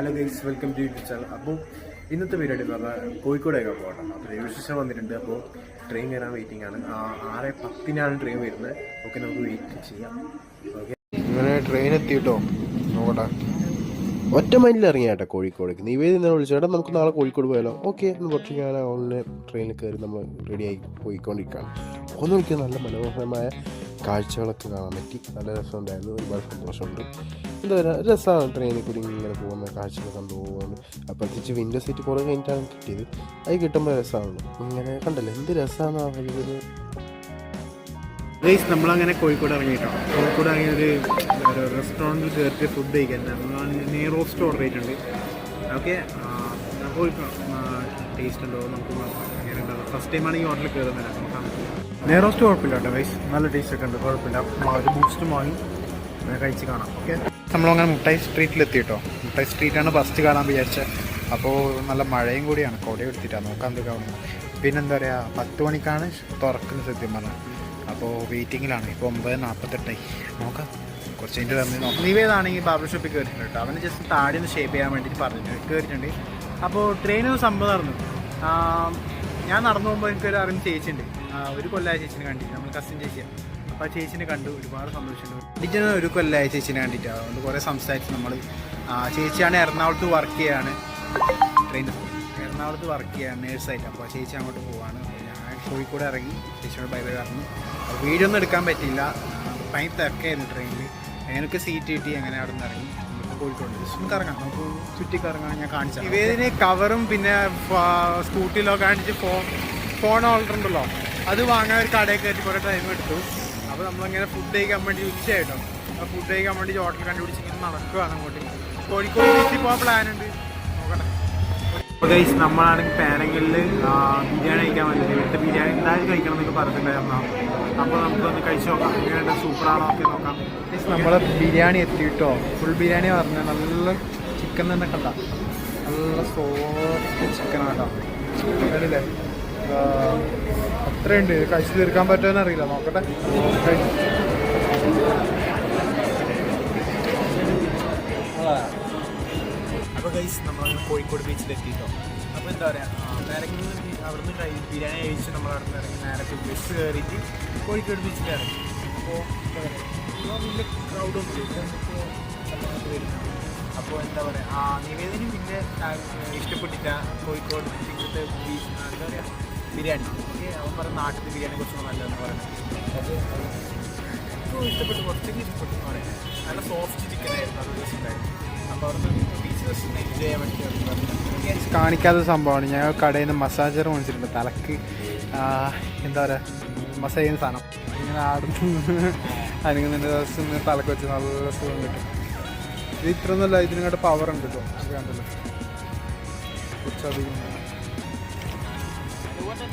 Hello guys welcome to YouTube channel അപ്പോൾ ഇന്നത്തെ പരിപാടി എന്ന് പറഞ്ഞാൽ കോഴിക്കോടേക്ക് പോകണം. അപ്പോൾ റെയിൽവേ സ്റ്റേഷൻ വന്നിട്ടുണ്ട്. അപ്പോൾ ട്രെയിൻ കയറാൻ വെയിറ്റിംഗ് ആണ്. ആറ് പത്തിനാണ് ട്രെയിൻ വരുന്നത്. ഓക്കെ നമുക്ക് വെയിറ്റ് ചെയ്യാം. ഓക്കെ അങ്ങനെ ട്രെയിൻ എത്തിയിട്ടോ? നോക്കട്ടെ. ഒറ്റ മൈലിൽ ഇറങ്ങിയാട്ടെ കോഴിക്കോടേക്ക്. നിവേദി ഇന്നലെ വിളിച്ചു. നമുക്ക് നാളെ കോഴിക്കോട് പോയാലോ? ഓക്കെ എന്ന് കുറച്ച് ഞാൻ ഓൺലൈൻ ട്രെയിനിൽ കയറി നമ്മൾ റെഡിയായി പോയിക്കൊണ്ടിരിക്കുകയാണ് ഒന്ന് നോക്കിയാൽ നല്ല മനോഹരമായ കാഴ്ചകളൊക്കെ കാണാൻ പറ്റി. നല്ല രസമുണ്ടായിരുന്നു. ഒരുപാട് സന്തോഷമുണ്ട്. എന്താ പറയുക രസമാണ് ട്രെയിനിൽ കൂടി ഇങ്ങനെ പോകുന്ന കാഴ്ചകൾ കണ്ടു പോകുന്നത് അപ്പോൾ വിൻഡോ സീറ്റ് കുറേ കഴിഞ്ഞിട്ടാണ് കിട്ടിയത്. അത് കിട്ടുമ്പോൾ രസമാണല്ലോ ഇങ്ങനെ കണ്ടല്ലോ എന്ത് രസമാണ് ആ വഴിയിൽ ഗൈസ് നമ്മളങ്ങനെ കോഴിക്കോട് ഇറങ്ങിയിട്ടോ? കോഴിക്കോട് ഇറങ്ങിയ ഒരു റെസ്റ്റോറന്റിൽ കയറിയിട്ട് ഫുഡ് കഴിക്കാൻ. നെയ് റോസ്റ്റ് ഓർഡർ ചെയ്തിട്ടുണ്ട് ഓക്കെ നമുക്ക് ടേസ്റ്റ് ഉണ്ടോ നമുക്ക് ഉണ്ടാവും ഫസ്റ്റ് ടൈമാണ് ഈ ഹോട്ടലിൽ കയറുന്നത് നോക്കാം നെയ് റോസ്റ്റ് കുഴപ്പമില്ല കേട്ടോ ഗൈസ് നല്ല ടേസ്റ്റ് ഒക്കെ ഉണ്ട് കുഴപ്പമില്ല. ഒരു ബൂസ്റ്റ് വാങ്ങി കഴിച്ച് കാണാം. ഓക്കെ നമ്മളങ്ങനെ മുട്ടായി സ്ട്രീറ്റിൽ എത്തിയിട്ടോ മുട്ടായി സ്ട്രീറ്റാണ് ഫസ്റ്റ് കാണാൻ വിചാരിച്ചത് അപ്പോൾ നല്ല മഴയും കൂടിയാണ്. കൊട എടുത്തിട്ടാണ് നോക്കാൻ എന്തൊക്കെ പിന്നെന്താ പറയുക പത്ത് മണിക്കാണ് തുറക്കുന്ന സത്യം പറഞ്ഞാൽ അപ്പോൾ വെയിറ്റിങ്ങിലാണ് ഇപ്പോൾ ഒമ്പത് നാൽപ്പത്തെട്ടായി നോക്കാം. കുറച്ച് കഴിഞ്ഞിട്ട് തന്നെ നോക്കാം. നീവേതാണെങ്കിൽ ബാബർ ഷോപ്പിൽ കയറിയിട്ടുണ്ട് കേട്ടോ. അവന് ജസ്റ്റ് താടി ഒന്ന് ഷേപ്പ് ചെയ്യാൻ വേണ്ടിയിട്ട് പറഞ്ഞിട്ടുണ്ട് കയറിയിട്ടുണ്ട് അപ്പോൾ ട്രെയിൻ സംഭവം നടന്നു. ഞാൻ നടന്നു പോകുമ്പോൾ എനിക്കൊരു അറിയുന്ന ചേച്ചിയുണ്ട്. ഒരു കൊല്ലായ ചേച്ചിനെ കണ്ടിട്ട്. നമ്മൾ കസിൻ ചേച്ചിയാണ് അപ്പോൾ ആ ചേച്ചിനെ കണ്ടു. ഒരുപാട് സന്തോഷമുണ്ട്. ടീച്ചർ ഒരു കൊല്ലായ ചേച്ചിനെ കണ്ടിട്ട്. അതുകൊണ്ട് കുറേ സംസാരിച്ച് നമ്മൾ ചേച്ചിയാണ് എറണാകുളത്ത് വർക്ക് ചെയ്യാണ്. ട്രെയിനിൽ എറണാകുളത്ത് വർക്ക് ചെയ്യാണ് നേഴ്സായിട്ട് അപ്പോൾ ആ ചേച്ചി അങ്ങോട്ട് പോവാണ്. ഞാൻ കോഴിക്കോട് ഇറങ്ങി ചേച്ചിയോട് ബൈ ബൈ പറഞ്ഞു. വീഡിയോ ഒന്നും എടുക്കാൻ പറ്റിയില്ല. ഭയങ്കര തിരക്കായിരുന്നു ട്രെയിനിൽ എനിക്ക് സീറ്റ് കിട്ടി അങ്ങനെ അവിടെ നിന്ന് ഇറങ്ങി. നമുക്ക് കോഴിക്കോട്. ജസ്റ്റ് കറങ്ങാം. നമുക്ക് ചുറ്റി കറങ്ങാൻ ഞാൻ കാണിച്ചു. ഇവതിന് കവറും പിന്നെ സ്കൂട്ടിയിലോ കാണിച്ച് ഫോൺ ഫോൺ ഓൾഡർ ഉണ്ടല്ലോ. അത് വാങ്ങാൻ ഒരു കടയിൽ കയറ്റി കുറേ ടൈം എടുത്തു. അപ്പോൾ നമ്മളിങ്ങനെ ഫുഡ് കഴിക്കാൻ വേണ്ടി ഉച്ചയായിട്ടോ. അപ്പോൾ ഫുഡ് കഴിക്കാൻ വേണ്ടി ഹോട്ടൽ കണ്ടുപിടിച്ച് ഇങ്ങനെ നടക്കുകയാണ് അങ്ങോട്ട്. കോഴിക്കോട് ബീച്ചിൽ പോകാൻ പ്ലാൻ ഉണ്ട്. നോക്കട്ടെ. ഗൈസ് നമ്മളാണെങ്കിൽ പാനങ്ങളിൽ ബിരിയാണി കഴിക്കാൻ വേണ്ടി വീട്ടിൽ ബിരിയാണി എന്തായാലും കഴിക്കണം എന്നൊക്കെ പറഞ്ഞിട്ടുണ്ടായിരുന്നു അപ്പോൾ നമുക്കൊന്ന് കഴിച്ച് നോക്കാം. ബിരിയാണി സൂപ്പറാണോ? ഒക്കെ നോക്കാം. നമ്മൾ ബിരിയാണി എത്തിയിട്ടോ. ഫുൾ ബിരിയാണി പറഞ്ഞാൽ നല്ല ചിക്കൻ തന്നെ കണ്ട. നല്ല സോഫ്റ്റ് ചിക്കൻ കേട്ടോ. കണ്ടില്ലേ അത്രയുണ്ട് കഴിച്ചു തീർക്കാൻ പറ്റുമെന്ന് അറിയില്ല. നോക്കട്ടെ. കോഴിക്കോട് ബീച്ചിലെത്തിയിട്ടോ അപ്പൊ എന്താ പറയുക നേരങ്ങളിൽ അവിടുന്ന് കഴി ബിരിയാണി കഴിച്ച് നമ്മൾ അവിടെ നിന്ന് ഇറങ്ങി നേരത്തെ ബസ് കയറിയിട്ട് കോഴിക്കോട് ബീച്ചിൽ ഇറങ്ങി. അപ്പോൾ വലിയ ക്രൗഡൊന്നും വരുന്നത് അപ്പോൾ എന്താ പറയുക ആ നിവേദനം പിന്നെ ഇഷ്ടപ്പെട്ടില്ല കോഴിക്കോട് ഇവിടുത്തെ ബീച്ച് എന്താ പറയുക ബിരിയാണി. അവൻ പറഞ്ഞ നാട്ടിലത്തെ ബിരിയാണി കുറച്ചുകൂടെ നല്ലതെന്ന് പറയുന്നത്. അപ്പോൾ ഇഷ്ടപ്പെട്ടു കുറച്ചൊക്കെ ഇഷ്ടപ്പെട്ടു. എന്ന് പറയുന്നത് നല്ല സോഫ്റ്റ് ചിക്കൻ ആയിരുന്നു. അത് അപ്പോൾ അവിടെ ബീച്ച് രസം എൻജോയ് ചെയ്യാൻ വേണ്ടി കാണിക്കാത്ത സംഭവമാണ്. ഞാൻ കടയിൽ നിന്ന് മസാജർ മേടിച്ചിട്ടുണ്ട് തലക്ക് എന്താ പറയുക മസാജ് ചെയ്യുന്ന സാധനം. ഇങ്ങനെ ആടുന്നു. അനങ്ങുന്നതിന്റെ ദിവസം നിന്ന് തലക്ക് വെച്ച് നല്ല സുഖം കിട്ടും ഇത് ഇത്രയൊന്നുമല്ല. ഇതിനങ്ങോട്ട് പവർ ഉണ്ട് കേട്ടോ. കണ്ടല്ലോ. കുറച്ചധികം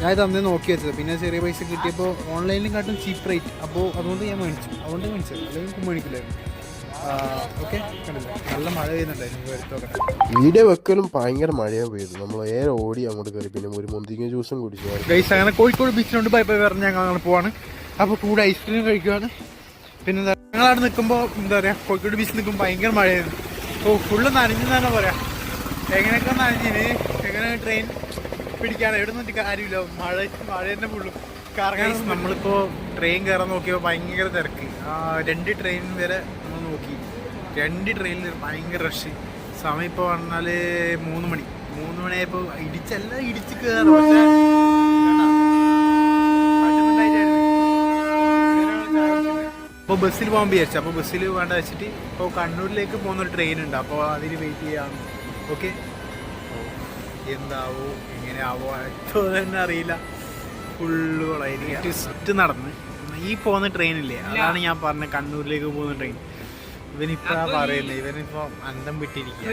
ഞാൻ തന്നെ നോക്കി വെച്ചത്. പിന്നെ ചെറിയ പൈസ കിട്ടിയപ്പോൾ ഓൺലൈനിൽ കാട്ടും ചീപ്പ് റേറ്റ് അപ്പോൾ അതുകൊണ്ട് ഞാൻ മേടിച്ചു. അതുകൊണ്ട് മേടിച്ചത്. അല്ലെങ്കിൽ മേടിക്കില്ലായിരുന്നു. ഓക്കെ കണ്ടില്ല? നല്ല മഴ പെയ്യുന്നുണ്ടായിരുന്നു. എടുത്തോക്കട്ടെ വീഡിയോ വെക്കലും ഭയങ്കര മഴയാണ് പെയ്തു. നമ്മൾ ഏറെ ഓടി അങ്ങോട്ട് കയറി. പിന്നെ ഒരു മുന്തിങ്ങ ജ്യൂസും കുടിച്ചു ഗൈസ് അങ്ങനെ കോഴിക്കോട് ബീച്ചിനോട് ബൈ ബൈ പറഞ്ഞ് ഞങ്ങൾ അങ്ങനെ പോവാണ്. അപ്പോൾ കൂടെ ഐസ്ക്രീം കഴിക്കുവാണ്. പിന്നെ എന്താ ഞങ്ങൾ അവിടെ നിൽക്കുമ്പോൾ എന്താ പറയുക കോഴിക്കോട് ബീച്ചിൽ നിൽക്കുമ്പോൾ ഭയങ്കര മഴയായിരുന്നു. ഓ ഫുള്ള് നനഞ്ഞെന്നാണ് പറയാ. പറയാം എങ്ങനെയൊക്കെ നനഞ്ഞിന്? എങ്ങനെ ട്രെയിൻ പിടിക്കാണ് എവിടെ നിന്നിട്ട് കാര്യമില്ല. മഴ മഴ തന്നെ പുള്ളു കറങ്ങാൻ നമ്മളിപ്പോ ട്രെയിൻ കയറാൻ നോക്കിയപ്പോൾ ഭയങ്കര തിരക്ക്. ആ, രണ്ട് ട്രെയിൻ വരെ നമ്മൾ നോക്കി. രണ്ട് ട്രെയിനിൽ ഭയങ്കര റഷ് സമയം ഇപ്പോൾ പറഞ്ഞാൽ മൂന്ന് മണി. മൂന്ന് മണിയായപ്പോൾ ഇടിച്ചല്ല ഇടിച്ച് കയറും പക്ഷേ അപ്പോൾ ബസ്സിൽ പോകാൻ വിചാരിച്ചു. അപ്പോൾ ബസ്സിൽ വേണ്ട വെച്ചിട്ട് ഇപ്പോൾ കണ്ണൂരിലേക്ക് പോകുന്ന ഒരു ട്രെയിൻ ഉണ്ട്. അപ്പോൾ അതിന് വെയിറ്റ് ചെയ്യാം. ഓക്കെ എന്താവോ എങ്ങനെയാവോ അടുത്തോ തന്നെ അറിയില്ല. ഫുള്ള് വളരെ ട്വിസ്റ്റ് നടന്ന്. ഈ പോകുന്ന ട്രെയിനില്ലേ അതാണ് ഞാൻ പറഞ്ഞ കണ്ണൂരിലേക്ക് പോകുന്ന ട്രെയിൻ ഇവനിപ്പോ പറയുന്നത് ഇവനിപ്പോ അന്തം വിട്ടിരിക്കുക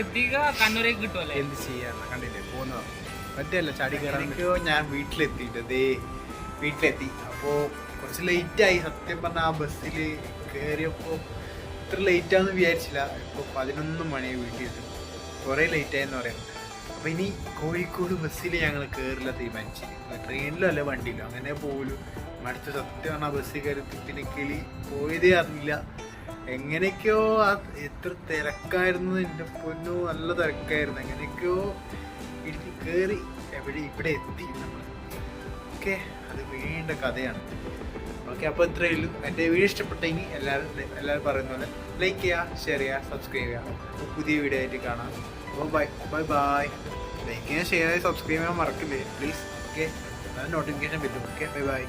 എന്ത് ചെയ്യാന്ന് കണ്ടില്ലേ? പോകുന്നതാ. പറ്റില്ല ചാടി കയറാനൊക്കെയോ ഞാൻ വീട്ടിലെത്തിയിട്ട് ദേ വീട്ടിലെത്തി. അപ്പോൾ കുറച്ച് ആയി. സത്യം പറഞ്ഞാൽ ആ ബസ്സിൽ കയറിയപ്പോൾ ഇത്ര ലേറ്റ് ആണെന്ന് വിചാരിച്ചില്ല. ഇപ്പോൾ പതിനൊന്ന് മണിയായി വീട്ടിൽ കുറേ ലേറ്റായെന്ന് പറയാം. അപ്പോൾ ഇനി കോഴിക്കോട് ബസ്സിൽ ഞങ്ങൾ കയറില്ല തീരുമാനിച്ചു. ട്രെയിനിലോ അല്ല വണ്ടിയിലോ? അങ്ങനെ പോലും അടുത്ത സത്യം പറഞ്ഞാൽ ബസ്സിൽ കയറി പിന്നെ കിളി പോയതേ അറിയില്ല എങ്ങനെയൊക്കെയോ ആ എത്ര തിരക്കായിരുന്നു എന്റെ പൊന്നു. നല്ല തിരക്കായിരുന്നു. എങ്ങനെയൊക്കെയോ ഇടുക്കി കയറി എവിടെ ഇവിടെ എത്തി നമ്മൾ ഓക്കെ അത് വീണ്ട കഥയാണ്. ഓക്കെ അപ്പോൾ ഇത്രയുള്ളൂ എന്റെ വീഡിയോ ഇഷ്ടപ്പെട്ടെങ്കിൽ എല്ലാവരും എല്ലാവരും പറയുന്ന പോലെ ലൈക്ക് ചെയ്യുക ഷെയർ ചെയ്യുക സബ്സ്ക്രൈബ് ചെയ്യുക. പുതിയ വീഡിയോ ആയിട്ട് കാണാം. അപ്പോൾ ബൈ ബൈ ബൈ. ലൈക്ക് ചെയ്യാൻ ഷെയർ സബ്സ്ക്രൈബ് ചെയ്യാൻ മറക്കില്ലേ? പ്ലീസ് ഓക്കെ നോട്ടിഫിക്കേഷൻ പറ്റും ഓക്കെ ബൈ ബൈ